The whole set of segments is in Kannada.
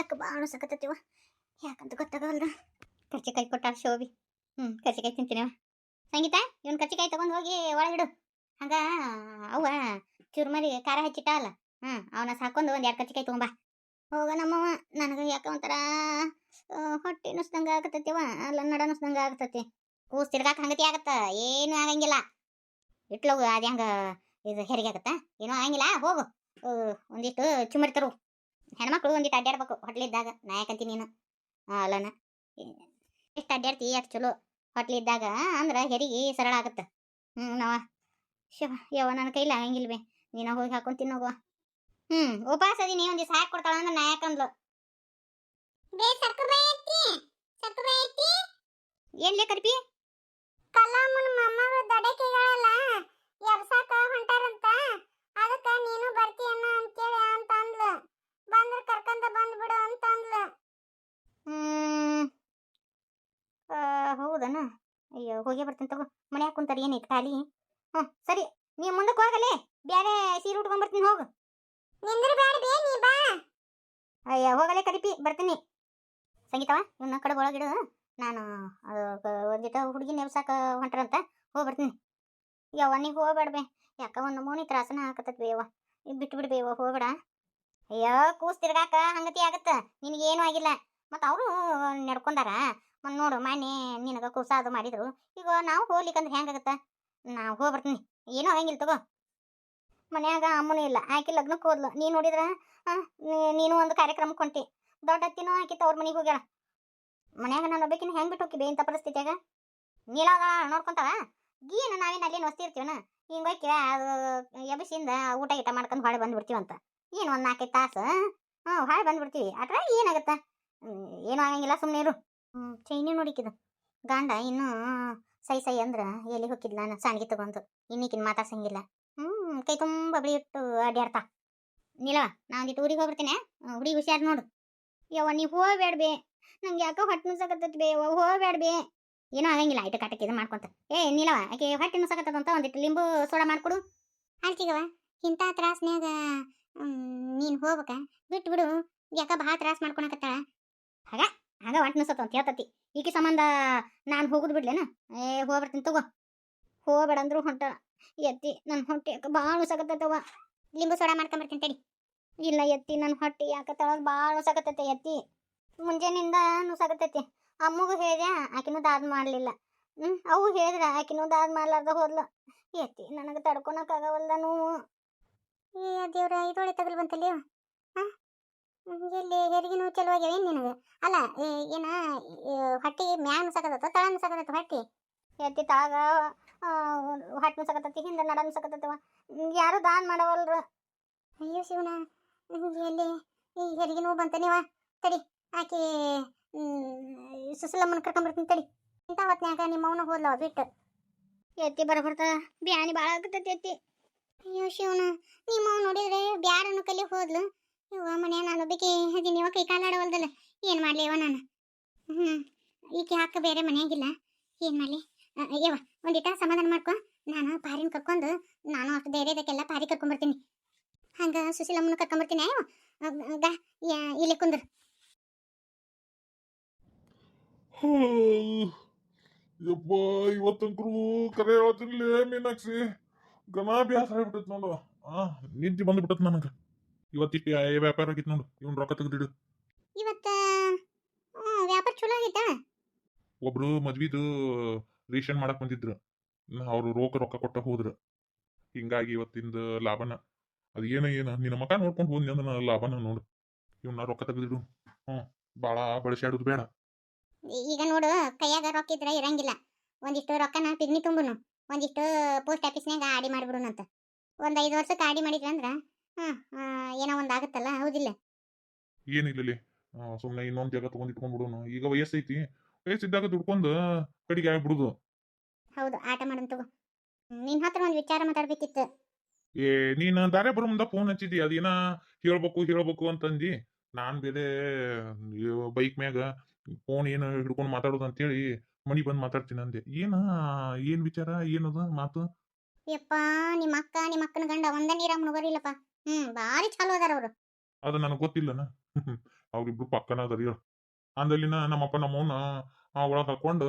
ಯಾಕೆ ಭಾಳ ಸಕತ್ತೈತಿವ ಯಾಕಂತ ಗೊತ್ತಾಗವಲ್ದ. ಕರ್ಚಿಕಾಯಿ ಕೊಟ್ಟಾರ ಶೋಭಿ. ಹ್ಞೂ ಕರ್ಚಿಕಾಯಿ ತಿಂತೀನಿವ ಸಂಗೀತ, ಇವನ್ ಕರ್ಚಿಕಾಯಿ ತಗೊಂಡು ಹೋಗಿ ಒಳಗಿಡು ಹಂಗ, ಅವ್ವ ಚುರುಮರಿ ಖಾರ ಹಚ್ಚಿಟ್ಟ ಅಲ್ಲ ಹ್ಞೂ ಅವನ ಸಾಕೊಂಡು ಒಂದು ಎರಡು ಕರ್ಚಿಕಾಯಿ ತಗೊಂಬಾ ಹೋಗ ನಮ್ಮವ ನನಗೆ ಯಾಕ ಒಂಥರ ಹೊಟ್ಟೆ ನುಸ್ದಂಗ ಆಗತೈತಿವ ಅಲ್ಲ, ನಡ ನುಸ್ದಂಗ ಆಗತೈತಿ ಕೂಸ್ ತಿರ್ಗಾಕ ಹಂಗತಿ ಆಗತ್ತ. ಏನು ಆಗಂಗಿಲ್ಲ. ಇಟ್ಲೋಗು ಅದ ಹಂಗ ಇದು ಹೆರಿಗೆ ಆಗತ್ತ? ಏನೂ ಆಗಂಗಿಲ್ಲ. ಹೋಗು. ಒಂದಿಷ್ಟು ಚುಮರಿ ತರು ಹೆಣ್ಮಕ್ಳು ಒಂದಿಟ್ಟು ಅಡ್ಡಾಡ್ಬೇಕು ಹೊಟ್ಲಿದ್ದಾಗ. ನಾ ಯಾಕಂತೀನಿ ನೀನು? ಅಲ್ಲನ. ಎಷ್ಟು ಅಡ್ಡಾಡ್ತಿ ಅಷ್ಟು ಚಲೋ ಹೊಟ್ಲಿದ್ದಾಗ ಅಂದ್ರೆ ಹೆರಿಗೆ ಸರಳ ಆಗುತ್ತೆ. ಹ್ಞೂ ನಾವ. ಶಿವ ಯವ್ವ ನನ್ನ ಕೈಲಿ ಆಗಂಗಿಲ್ವೇ ನೀನು ಹೋಗಿ ಹಾಕೊಂಡು ತಿನ್ನೋಗುವ ಹ್ಞೂ ಉಪವಾಸ ಅದೀನಿ ಒಂದು ದಿವಸ ಹಾಕಿ ಕೊಡ್ತಾಳ ಅಂದ್ರೆ ನಾ ಯಾಕಂದ್ಲು ಏನ್ಲೇ ಕರ್ಪಿ? ಕಲಾಮನ್ ಮೊಮ್ಮಗ ದಡಕಿಗಳಲ್ಲ ಎಬ್ಸಾಕ ಹೊಂಟಾರಂತ ಅದಕ್ಕ ನೀನು ಬರ್ತೀಯನ್ನ ಅಂತೇಳಿ ಅಂತ ಅಂದ್ಲು ಬಂದ್ರ ಕರ್ಕೊಂಡ ಬಂದ್ಬಿಡು ಅಂತ ಅಂದ್ಲು ಹ್ಮ್ ಆ, ಹೌದನ ಅಯ್ಯೋ ಹೋಗಿ ಬರ್ತೀನಿ ತಗೋ. ಮನ್ಯಾಗ ಕುಂತಾರೆ ಏನೈತೆ ಖಾಲಿ ಹ್ಞೂ ಸರಿ ನೀವು ಮುಂದಕ್ಕೆ ಹೋಗಲೇ ಬೇರೆ ಸೀರೆ ಉಟ್ಕೊಂಡ್ಬರ್ತೀನಿ ಹೋಗು. ನಿಂದ್ರ ಬೇಡ ಬೇ ನೀ ಬಾ. ಅಯ್ಯ ಹೋಗಲೇ ಕರಿಪಿ ಬರ್ತೀನಿ. ಸಂಗೀತವ ಇವನ್ನ ಕಡೆ ಒಳಗಿಡು ನಾನು ಅದು ಕ- ಒಂದಿಟ ಹುಡುಗಿ ನೆವ್ಸಾಕ ಹೊಂಟ್ರಂತ ಹೋಗಿ ಬರ್ತೀನಿ. ಯವ್ವ ನೀವು ಹೋಗ್ಬೇಡ್ಬೇ. ಯಾಕ ಒಂದು ಮೋನಿ ತ್ರಾಸನ ಹಾಕತ್ತತ್ ಬೇವ ಬಿಟ್ಟು ಬಿಡ್ಬೇವ ಹೋಗ್ಬೇಡ. ಅಯ್ಯೋ ಕೂಸ್ ತಿರ್ಗಾಕ ಹಂಗತಿ ಆಗತ್ತ. ನಿನಗೇನು ಆಗಿಲ್ಲ. ಮತ್ತು ಅವರು ನಡ್ಕೊಂಡಾರ? ಮತ್ತು ನೋಡು ಮನೆ ನಿನಗೆ ಕುಸ ಅದು ಮಾಡಿದ್ರು. ಈಗ ನಾವು ಹೋಗ್ಲಿಕ್ಕಂದ್ರೆ ಹೆಂಗಾಗತ್ತೆ? ನಾವು ಹೋಗ್ಬರ್ತೀನಿ ಏನೂ ಆಗಂಗಿಲ್ಲ ತಗೋ. ಮನ್ಯಾಗ ಅಮ್ಮನೂ ಇಲ್ಲ. ಆಕಿ ಲಗ್ನಕ್ಕೆ ಹೋದ್ಲು. ನೀ ನೋಡಿದ್ರ? ನೀನು ಒಂದು ಕಾರ್ಯಕ್ರಮಕ್ಕೆ ಹೊಂಟಿ. ದೊಡ್ಡ ಅತ್ತಿನೂ ಆಕಿ ತವ್ರ ಮನೆಗೆ ಹೋಗ್ಯಾಳ. ಮನ್ಯಾಗ ನಾನು ಒಬ್ಬಕಿನ ಹೆಂಗ್ ಬಿಟ್ಟು ಹೋಗಿದ್ದೆ ಇಂಥ ಪರಿಸ್ಥಿತಿಯಾಗ? ನೀಲಾಗ ನೋಡ್ಕೊಂತಾವ ಗೀನ ನಾವೇನು ಅಲ್ಲೇನು ಹೊಸ್ತಿರ್ತೀವನ ಇರ್ತೀವನ? ಹೋಗಿ ಅದು ಎಬಸಿಂದ ಊಟ ಗೀಟ ಮಾಡ್ಕೊಂಡು ಹೊಳೆ ಬಂದ್ಬಿಡ್ತೀವಂತ. ಏನು ಒಂದು ನಾಲ್ಕೈದು ತಾಸು? ಹ್ಞೂ ಹೊಳೆ ಬಂದ್ಬಿಡ್ತೀವಿ. ಅಟ್ರ ಏನಾಗತ್ತ? ಏನು ಆಗಂಗಿಲ್ಲ ಸುಮ್ಮನೆ ಇರು. ಚೈನಿ ನೋಡಿಕಿದ ಗಾಂಡ ಇನ್ನೂ ಸೈ ಸೈ ಅಂದ್ರ ಎಲ್ಲಿ ಹೋಗಿದ್ಲ ನಾನು ಸಾಣಿಗೆ ತಗೊಂಡು ಇನ್ನಿಕಿನ್ ಮಾತಾಡ್ಸಂಗಿಲ್ಲ. ಹ್ಮ್, ಕೈ ತುಂಬಾ ಬಳಿ ಇಟ್ಟು ಅಡ್ಯಾಡ್ತಾ. ನೀಲವ ನಾ ಒಂದಿಟ್ಟು ಊರಿಗೆ ಹೋಗ್ಬಿಡ್ತೀನಿ ಹುಡುಗಿ ಹುಷಾರ್ ನೋಡು. ಯವ್ವ ನೀ ಹೋಗ್ಬೇಡ ಬೇ ನಂಗೆ ಯಾಕೋ ಹೊಟ್ಟೆ ನುಸಕತ್ತ ಬೇ. ಯವ್ವ ಹೋಗ್ಬೇಡ ಬೇ ಏನೋ ಆಗಂಗಿಲ್ಲ ಐಟ ಕಾಟಕ್ಕೆ ಇದು ಮಾಡ್ಕೊಂತ. ಏ ನೀಲವ ಆಕೆ ಹೊಟ್ಟೆ ನುಸಕತ್ತದಂತ ಒಂದಿಟ್ಟು ಲಿಂಬು ಸೋಡಾ ಮಾಡ್ಕೊಡು. ಅಲ್ತಿಗವ ಇಂಥ ತ್ರಾಸ್ನ್ಯಾಗ ನೀನ್ ಹೋಗ್ಬೇಕ. ಬಿಟ್ಟು ಬಿಡು ಯಾಕ ಭಾಳ ತ್ರಾಸ್ ಮಾಡ್ಕೊಳಕತ್ತಾಳ. ಹಂಗ. ಹೊಟ್ಟೆ ನುಸತ್ತ ಅಂತ ಹೇಳ್ತತಿ. ಈಕೆ ಸಂಬಂಧ ನಾನು ಹೋಗುದು ಬಿಡ್ಲೇನ? ಏ ಹೋಗ್ಬಿಡ್ತೀನಿ ತಗೋ. ಹೋಗ್ಬೇಡ ಅಂದ್ರು ಹೊಂಟ. ಎತ್ತಿ ನನ್ನ ಹೊಟ್ಟೆ ಯಾಕೆ ಭಾಳ ನುಸಕತ್ತೈತವ ಲಿಂಬು ಸೋಡಾ ಮಾಡ್ಕೊಂಬರ್ತೀನಿ ತಡಿ. ಇಲ್ಲ ಎತ್ತಿ ನನ್ನ ಹೊಟ್ಟೆ ಯಾಕೆ ತಳಗ ಭಾಳ ನುಸಾಕತ್ತೈತೆ ಎತ್ತಿ. ಮುಂಜಾನಿಂದ ನುಸಾಕತ್ತೈತಿ. ಅಮ್ಮಗೂ ಹೇಳಿದೆ, ಆಕಿನೂ ದಾದ್ ಮಾಡಲಿಲ್ಲ. ಹ್ಞೂ ಅವು ಹೇಳಿದ್ರ, ಆಕಿನೂ ದಾದ್ ಮಾಡ್ಲಾರ್ದ ಹೋದ್ಲು. ಎತ್ತಿ, ನನಗೆ ತಡ್ಕೊಳಕ್ಕಾಗವಲ್ದ ನೋವು ಏ, ದೇವ್ರ ಇದೊಳೆ ತಗಲ್ ಬಂತಲ್ಲಿ ಹಾ? ಎಲ್ಲಿ ನೋವು ಚಲೋ ಆಗ್ಯಾವ ಏನು ನಿನಗೆ? ಅಲ್ಲ ಏನ ಹೊಟ್ಟಿ ಮ್ಯಾಗ ನುಸಾಕತ್ತ ತಳ ನುಸಾಕತ್ತ ಹೊಟ್ಟಿ? ಎತ್ತಿ ತಾಗ ಹೊಟ್ಟೆ ನುಸಾಕತ್ತೈತಿ ಹಿಂದೆ ನಡ ಸಕತ್ತವ ಯಾರು ದಾನ್ ಮಾಡವಲ್ರು? ಅಯ್ಯೋ ಶಿವನ ಎಲ್ಲಿ? ಈ ಹೆರಿಗೆ ನೋವು ಬಂತ ನೀವ ತಡಿ, ಆಕೆ ಸುಸಲಮ್ಮನ ಕರ್ಕೊಂಬರ್ತೀನಿ ತಡಿ. ಇಂಥ ಹೊತ್ನ್ಯಾಗ ನಿಮ್ಮ ಅವನ ಹೋದ್ಲವ ಬಿಟ್ಟು. ಎತ್ತಿ ಬರಬರ್ತ ಬ್ಯಾನಿ ಭಾಳ ಆಗ್ತೈತಿ ಎತ್ತಿ. ಅಯ್ಯೋ ಶಿವನ ನಿಮ್ಮ ಅವ್ನು ನೋಡಿದ್ರೆ ಬ್ಯಾರನ್ನು ಕಲಿ ಹೋದ್ಲು. ಇವ ಮನೆ ನಾನು ಒಬ್ಬಕ್ಕೆ ಅದೀನಿ ಇವ ಕೈ ಕಾಲಾಡವಲ್ದಲ್ಲ ಏನು ಮಾಡಲಿ ಇವ ನಾನು? ಹ್ಞೂ ಈಕೆ ಹಾಕ ಬೇರೆ ಮನೆಯಾಗಿಲ್ಲ, ಏನು ಮಾಡಲಿ? ಇವ ಒಂದಿಟ ಸಮಾಧಾನ ಮಾಡ್ಕೊ, ನಾನು ಪಾರಿನ ಕರ್ಕೊಂಡು, ನಾನು ಅಷ್ಟು ಧೈರ್ಯದಕ್ಕೆಲ್ಲ ಪಾರಿ ಕರ್ಕೊಂಬರ್ತೀನಿ. ಹಂಗ ಸುಶೀಲಮ್ಮನ ಕರ್ಕೊಂಬರ್ತೀನಿ ಅಯ್ಯೋ ಗ ಇಲ್ಲಿ ಕುಂದ್ರು. ಯಪ್ಪ ಇವತ್ತಂಕ್ರು ಕರೆ ಹೇಳ್ತಿರ್ಲಿ ಮೀನಾಕ್ಷಿ. ಗನ ಬ್ಯಾಸ ಆಗ್ಬಿಟ್ಟತ್ ನೋಡು. ಆ, ನಿದ್ದೆ ಬಂದ್ಬಿಟ್ಟತ್ ನನಗೆ. ಇವತ್ತಿಟ್ಟು ಏ ವ್ಯಾಪಾರ ಆಗಿತ್ತು ನೋಡು ಇವ್ನು ರೊಕ್ಕ ತೆಗೆದಿಡು. ಇವತ್ತು ಹ್ಞೂ ವ್ಯಾಪಾರ ಚಲೋ ಆಗೈತಾ? ಒಬ್ರು ಮದ್ವಿದು ರೇಷನ್ ಮಾಡಕ್ ಬಂದಿದ್ರು. ಅವ್ರು ರೊಕ್ಕ ರೊಕ್ಕ ಕೊಟ್ಟ ಹೋದ್ರು. ಹಿಂಗಾಗಿ ಇವತ್ತಿಂದ ಲಾಭನ ಅದು ಏನ ಏನ ನಿನ್ನ ಮಕ ನೋಡ್ಕೊಂಡು ಹೋದ್ನಿ ಅಂದ್ರೆ ಲಾಭನ ನೋಡು. ಇವ್ನ ರೊಕ್ಕ ತೆಗೆದಿಡು. ಹ್ಞೂ ಭಾಳ ಬಳಸ್ಯಾಡೋದು ಬೇಡ. ಈಗ ನೋಡು ಕೈಯಾಗ ರೊಕ್ಕ ಇದ್ರ ಇರಂಗಿಲ್ಲ. ಒಂದಿಷ್ಟು ರೊಕ್ಕನ ಪಿಗ್ನಿ ತುಂಬುನು. ಒಂದಿಷ್ಟು ಪೋಸ್ಟ್ ಆಫೀಸ್ನಾಗ ಆಡಿ ಮಾಡ್ಬಿಡುನಂತ. ಒಂದ್ ಐದು ವರ್ಷಕ್ಕೆ ಆಡಿ ಮಾಡಿದ್ರಂದ್ರ ಹ್ಮ್ ಆ, ಏನೋ ಒಂದ್ ಆಗುತ್ತಲ್ಲ? ಹೌದಿಲ್ಲ. ಏನಿಲ್ಲ ಸುಮ್ಮನೆ ಇನ್ನೊಂದು ಜಾಗ ತಗೊಂಡ್ ಇಟ್ಕೊಂಡ್ಬಿಡೋನು ಈಗ ವಯಸ್ಸೈತಿ. ವಯಸ್ಸಿದ್ದಾಗ ದುಡ್ಕೊಂಡು ಕಡಿಗೆ ಆಗ್ಬಿಡುದು. ಹೌದು ಆಟ ಮಾಡನ್ ತಗೋ. ನಿನ್ನ ನಿನ್ ಹತ್ರ ಒಂದು ವಿಚಾರ ಮಾತಾಡ್ಬೇಕಿತ್ತು. ಏ ನೀನು ದಾರೆ ಬರೋ ಮುಂದ ಫೋನ್ ಹಚ್ಚಿದಿ. ಅದೇನ ಹೇಳ್ಬೇಕು ಹೇಳ್ಬೇಕು ಅಂತಂದಿ. ನಾನ್ ಬೇರೆ ಬೈಕ್ ಮ್ಯಾಗ ಫೋನ್ ಏನು ಹಿಡ್ಕೊಂಡು ಮಾತಾಡೋದು ಅಂತೇಳಿ ಮನಿ ಬಂದ್ ಮಾತಾಡ್ತೀನಿ ಅಂದೆ. ಏನ ಏನು ವಿಚಾರ ಏನದ ಮಾತು? ಯಪ್ಪ ನಿಮ್ಮ ಅಕ್ಕ ನಿಮ್ಮ ಅಕ್ಕನ ಗಂಡ ಒಂದ ನೀರ ಮುಳುಗೋರಿಲ್ಲಪ್ಪ. ಹ್ಮ್ ಭಾರಿ ಚಾಲು ಅದಾರ ಅವ್ರು. ಅದು ನನಗೆ ಗೊತ್ತಿಲ್ಲನ. ಅವ್ರಿಬ್ರು ಪಕ್ಕನ ಅದರಿ ಅಂದಲ್ಲಿನ ನಮ್ಮಪ್ಪ ನಮ್ಮವನ್ನ ಆ ಒಳಗೆ ಹಾಕೊಂಡು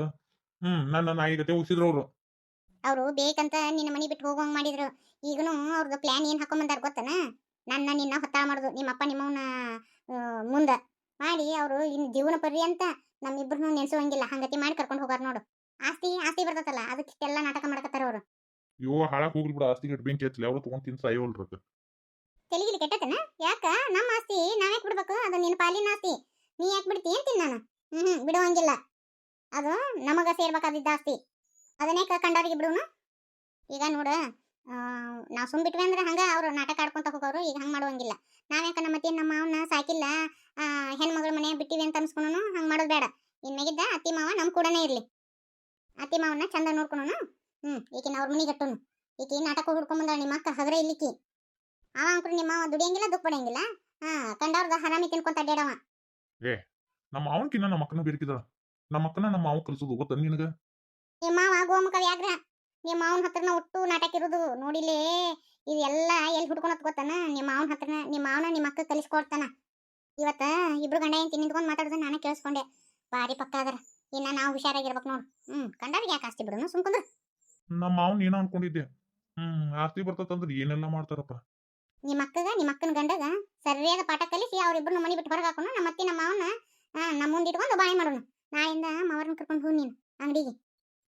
ಹ್ಮ್ ನನ್ನ ನಾಯಿ ಗತೆ ಉಸಿದ್ರು ಅವ್ರು. ಅವರು ಬೇಕಂತ ನಿನ್ನ ಮನಿ ಬಿಟ್ಟು ಹೋಗೋಂಗ್ ಮಾಡಿದ್ರು. ಈಗನು ಅವ್ರದ್ದು ಪ್ಲಾನ್ ಏನ್ ಹಾಕೊಂಬಂದಾರ ಗೊತ್ತನ? ನನ್ನ ನಿನ್ನ ಹೊತ್ತಾಳ ಮಾಡುದು ನಿಮ್ಮಪ್ಪ ನಿಮ್ಮವನ ಮುಂದ. ಮಾಡಿ ಅವರು ಇನ್ ಜೀವನ ಪರ್ಯಂತ ನಮ್ಮಿಬ್ರು ನೆನ್ಸುವಂಗಿಲ್ಲ ಹಂಗತಿ ಮಾಡಿ ಕರ್ಕೊಂಡು ಹೋಗಾರ ನೋಡು. ಆಸ್ತಿ ಆಸ್ತಿ ಬರ್ತತಲ್ಲ ಅದಕ್ಕೆಲ್ಲ ನಾಟಕ ಮಾಡಕತ್ತಾರ ಅವರು. ಅಯ್ಯೋ ಹಾಳಾಕ್ ಹೋಗ್ಲಿ ಬಿಡ ಆಸ್ತಿ ಬೆಂಕಿ ಹಚ್ಚಲಿ ಅವ್ರು ತಗೊಂಡ್ ತಿನ್ಸ ಸಾಯೋಲ್ರ ತೆಲಿಗಿಲಿ ಕೆಟ್ಟತನ? ಯಾಕ? ನಮ್ಮ ಆಸ್ತಿ ನಾವ್ಯಾಕ್ ಬಿಡ್ಬೇಕು? ಅದು ನಿನ್ನ ಪಾಲಿನ ಆಸ್ತಿ. ನೀ ಯಾಕೆ ಬಿಡ್ತಿ ಅಂತೀನಿ ನಾನು. ಹ್ಮ್ ಬಿಡುವಂಗಿಲ್ಲ ಅದು ನಮಗ ಸೇರ್ಬೇಕಾದಿದ್ದ ಆಸ್ತಿ. ಅದನ್ನೇ ಕಂಡವ್ರಿಗೆ ಬಿಡುನು? ಈಗ ನೋಡು ನಾವು ಸುಮ್ ಬಿಟ್ವಿ ಅಂದ್ರೆ ಹಂಗ ಅವ್ರು ನಾಟಕ ಆಡ್ಕೊಂತ ಹೋಗೋರು, ಈಗ ಹಂಗೆ ಮಾಡುವಂಗಿಲ್ಲ ನಾವ್ಯಾಕ ನಮ್ಮ ಅತ್ತಿ ನಮ್ಮ ಮಾವನ ಸಾಕಿಲ್ಲ ಹೆಣ್ಮಗಳ ಮನೆ ಬಿಟ್ಟಿವಿ ಅಂತ ಅನ್ಸ್ಕೊಳನು ಹಂಗೆ ಮಾಡೋದು ಬೇಡ. ಇನ್ಮೇಗಿದ್ದ ಅತ್ತಿ ಮಾವ ನಮ್ ಕೂಡನೇ ಇರ್ಲಿ. ಅತ್ತಿ ಮಾವನ್ನ ಚಂದ ನೋಡ್ಕೊಳನು ಹ್ಮ್, ಈಕಿನ ಅವ್ರ ಮನಿ ಗಟ್ಟುನು ಈಕಿ ನಾಟಕ ಹುಡ್ಕೊಂಬಂದ ನಿಮ್ಮ ಅಕ್ಕ ಹಗರ ಇಲ್ಲಿಕಿ. ಅವ ಅಂಕ್ರು ನಿಮ್ಮ ಅವ ದುಡಿಯಂಗಿಲ್ಲ ದುಃಖ ಪಡೆಯಂಗಿಲ್ಲ ಹಾ ಕಂಡವ್ರದ ಹರಾಮಿ ತಿನ್ಕೊಂತ ಅಡ್ಡಾಡವ ನಮ್ಮ ಅವನ್ಕಿನ್ನ ನಮ್ಮ ಅಕ್ಕನ ಬೇರ್ಕಿದಾಳ ನಮ್ಮ ಅಕ್ಕನ ನಮ್ಮ ಮಾವ ಕಲ್ಸೋದು ಗೊತ್ತ ನಿನಗ? ನಿಮ್ಮ ಮಾವ ಗೋಮುಖ ವ್ಯಾಗ್ರ ನಿಮ್ಮ ಮಾವನ ಹತ್ರನ ಒಟ್ಟು ನಾಟಕ ಇರೋದು ನೋಡಿಲೇ ಇದೆಲ್ಲ ಎಲ್ಲಿ ಹುಡ್ಕೊಳತ್ ಗೊತ್ತಾನ? ನಿಮ್ಮ ಮಾವನ ಹತ್ರನ ನಿಮ್ಮ ಮಾವನ ನಿಮ್ಮ ಅಕ್ಕ ಕಲಿಸ್ಕೊಡ್ತಾನ. ಇವತ್ತ ಇಬ್ರು ಗಂಡ ಏನ್ ನಿಂತ್ಕೊಂಡ್ ಮಾತಾಡೋದು ನಾನು ಕೇಳಿಸ್ಕೊಂಡೆ. ಬಾರಿ ಪಕ್ಕ ಅದರ. ಇನ್ನ ನಾವು ಹುಷಾರಾಗಿರ್ಬೇಕು ನೋಡು. ಹ್ಮ್ ಕಂಡವ್ರಿಗೆ ಯಾಕೆ ಆಸ್ತಿ ಬಿಡೋನು ಸುಮ್ಕೊಂಡ್ರು ನಮ್ಮ ಮಾವನ್ ಏನೋ ಅನ್ಕೊಂಡಿದ್ದೆ. ಹ್ಮ್ ಆಸ್ತಿ ಬರ್ತದಂದ್ರೆ ಏನೆಲ್ಲ ಮಾಡ್ತಾರಪ್ಪ? ನಿಮ್ಮ ಅಕ್ಕಗ, ನಿಮ್ಮ ಅಕ್ಕನ ಗಂಡಗ ಸರಿಯಾದ ಪಾಠ ಕಲಿಸಿ ಅವ್ರಿಬ್ರು ಮನೆ ಬಿಟ್ಟು ಹೊರಗೆ ಹಾಕೋಣ, ನಮ್ಮ ಅತ್ತೆ ನಮ್ಮ ಮಾವನ ನಮ್ಮ ಮುಂದೆ ಇಟ್ಕೊಂಡು ಬಾಯಿ ಮಾಡೋಣ. ನಾಳೆಯಿಂದ ಮಾವರನ್ನ ಕರ್ಕೊಂಡು ಹೋಗಿ ನೀನು, ಅಂಗಡಿಗೆ.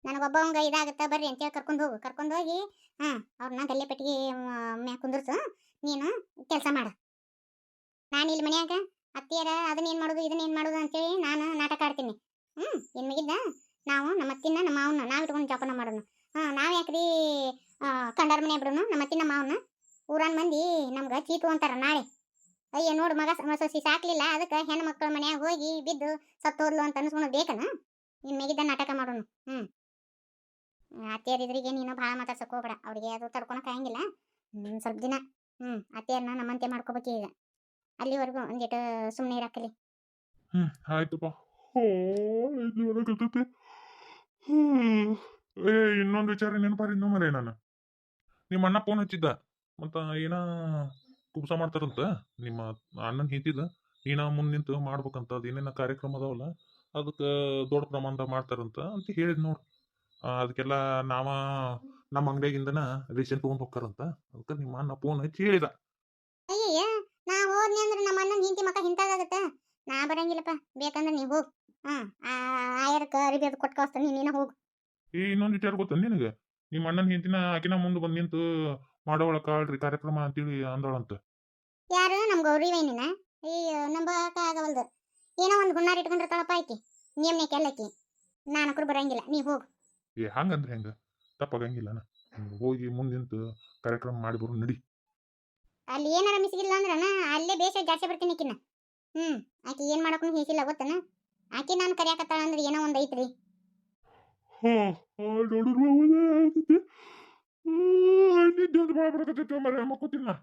ನನಗೊಬ್ಬವಂಗ ಇದಾಗತ್ತ ಬರ್ರಿ ಅಂತೇಳಿ ಕರ್ಕೊಂಡು ಹೋಗು. ಕರ್ಕೊಂಡು ಹೋಗಿ ಹಾಂ ಅವ್ರನ್ನ ಗಲ್ಲೆ ಪೆಟ್ಟಿಗೆ ಮ್ಯಾ ಕುಂದ್ರಸು. ನೀನು ಕೆಲಸ ಮಾಡು. ನಾನು ಇಲ್ಲಿ ಮನ್ಯಾಗ ಅತ್ತಿಯರ ಅದನ್ನ ಏನು ಮಾಡೋದು ಇದನ್ನ ಏನು ಮಾಡೋದು ಅಂತೇಳಿ ನಾನು ನಾಟಕ ಆಡ್ತೀನಿ. ಹ್ಞೂ ಏನು ಮಿಗಿದ್ದ ನಾವು ನಮ್ಮ ಅತ್ತಿನ, ನಮ್ಮ ಮಾವನ್ನ ನಾವು ಇಟ್ಕೊಂಡು ಜೋಪಾನ ಮಾಡೋಣ. ಹಾಂ, ನಾವು ಯಾಕ್ರಿ ಕಂಡಾರ ಮನೆ ಬಿಡೋಣ, ನಮ್ಮ ಅತ್ತಿನ ಮಾವನ್ನ? ಊರನ್ ಮಂದಿ ನಮ್ಗ ಚೀಟು ಅಂತಾರ ನಾಳೆ. ಅಯ್ಯ ನೋಡು ಮಗ ಸೊಸಿ ಸಾಕ್ಲಿಲ್ಲ, ಅದಕ್ಕೆ ಹೆಣ್ಣು ಮಕ್ಕಳ ಮನ್ಯಾಗ ಹೋಗಿ ಬಿದ್ದು ಸತ್ತೋದ್ಲು ಅಂತ ಅನ್ಸ್ಕೊಂಡು ಬೇಕನ? ಇನ್ ಮೇಗಿದ್ದ ನಾಟಕ ಮಾಡೋನು, ಹ್ಮ್. ಅತ್ತೆಯರಿದ್ರಿಗೆ ನೀನು ಭಾಳ ಮಾತಾಡ್ಸಕ್ ಹೋಗ್ಬೇಡ, ಅವ್ರಿಗೆ ಅದು ತಡ್ಕೊಳಕ್ ಆಗಂಗಿಲ್ಲ. ಹ್ಮ್ ಸ್ವಲ್ಪ ದಿನ, ಹ್ಮ್ ಅತ್ತೆಯರ್ನ ನಮ್ಮಂತೆ ಮಾಡ್ಕೋಬೇಕು ಈಗ ಅಲ್ಲಿವರೆಗೂ ಒಂದಿಟ್ಟು ಸುಮ್ಮನೆ ಇರಾಕಲಿ ಹ್ಮ್, ಆಯ್ತಪ್ಪ. ಓ ಹ್ಮ್, ಏ, ಇನ್ನೊಂದು ವಿಚಾರ ನೆನಪಾರಿದ್ನು ಮರೇ ನಾನು. ನಿಮ್ಮ ಅಣ್ಣ ಫೋನ್ ಹಚ್ಚಿದ್ದ. ಮತ್ತ ಏನ ಕುಬ್ಸ ಮಾಡ್ತಾರಂತ ನಿಮ್ಮ ಅಣ್ಣನ ಹಿಂತಿದ ನೀನ ಮುಂದೆ ನಿಂತು ಮಾಡ್ಬೇಕಂತ ಅದೇನೇನ ಕಾರ್ಯಕ್ರಮ ಅದಾವಲ್ಲ ಅದಕ್ಕೆ ದೊಡ್ಡ ಪ್ರಮಾಣದಾಗ ಮಾಡ್ತಾರಂತ ಅಂತ ಹೇಳಿದ್ ನೋಡು. ಅದಕ್ಕೆಲ್ಲ ನಾವ ನಮ್ಮ ಅಂಗಡಿಯಾಗಿಂದನ ರೇಷನ್ ತಗೊಂಡ್ ಹೋಗ್ತಾರಂತ. ಅದಕ್ಕೆ ನಿಮ್ಮ ಅಣ್ಣ ಫೋನ್ ಹಚ್ಚಿ ಹೇಳಿದ. ಅಯ್ಯಯ್ಯ ನಾ ಹೋದ್ನಿ ಅಂದ್ರೆ ನಮ್ಮ ಅಣ್ಣನ ಹಿಂತಿ ಮಕ್ಕ ಹಿಂತಾಗತ್ತ ನಾ ಬರಂಗಿಲ್ಲಪ್ಪ ಬೇಕಂದ್ರೆ ನೀ ಹೋಗ್. ಹಾ ಆಯರ್ಕ ಅರಿಬಿ ಅದು ಕೊಟ್ಟು ಕಳಿಸ್ತಾನೆ ನೀನು ಹೋಗು. ಈ ಇನ್ನೊಂದು ವಿಚಾರ ಗೊತ್ತ ನಿನಗೆ? ನಿಮ್ಮ ಅಣ್ಣನ ಹಿಂತಿನ ಆಕಿನ ಮುಂದೆ ಬಂದು ನಿಂತು ಮಾಡೋವಳ ಕಾಳ್ರಿ ಕಾರ್ಯಕ್ರಮ ಅಂತೇಳಿ ಅಂದಳಂತ. ಯಾರು? ನಮ್ ಗೌರಿ ವೈನಿನ? ಅಯ್ಯೋ ನಂಬಕ ಆಗವಲ್ದು. ಏನೋ ಒಂದು ಹುಣ್ಣಾರ ಇಟ್ಕೊಂಡಿರ್ತಾಳಪ್ಪ ಆಕಿ. ಕೆಲಕಿ ನಾನು ನಾನಕ್ರು ಬರಂಗಿಲ್ಲ. ನೀ ಹೋಗು. ಏ ಹಂಗಂದ್ರೆ ಹೆಂಗ? ತಪ್ಪಾಗಂಗಿಲ್ಲ ಹೋಗಿ ಮುಂದೆ ನಿಂತು ಕಾರ್ಯಕ್ರಮ ಮಾಡಿ ಬರು ನಡಿ. ಅಲ್ಲಿ ಏನಾರ ಮಿಸಿಗಿಲ್ಲ ನಾ ಅಲ್ಲೇ ಬೇಸ ಜಾಸ್ತಿ ಬರ್ತೀನಿ ಆಕಿನ. ಹ್ಮ್ ಆಕಿ ಏನ್ ಮಾಡಕ್ಕೂ ಹೇಸಿಲ್ಲ ಗೊತ್ತನ? ಆಕಿ ನಾನು ಕರಿಯಾಕತ್ತಾಳ ಅಂದ್ರೆ ಏನೋ ಒಂದ್ ಐತ್ರಿ. ನೋಡಿದ್ರು ನಿದ್ದೆ ಒಂದು ಭಾಳ ಬರಕತ್ತೈತಿ ಮರ ಮಕ್ಕೋತಿನ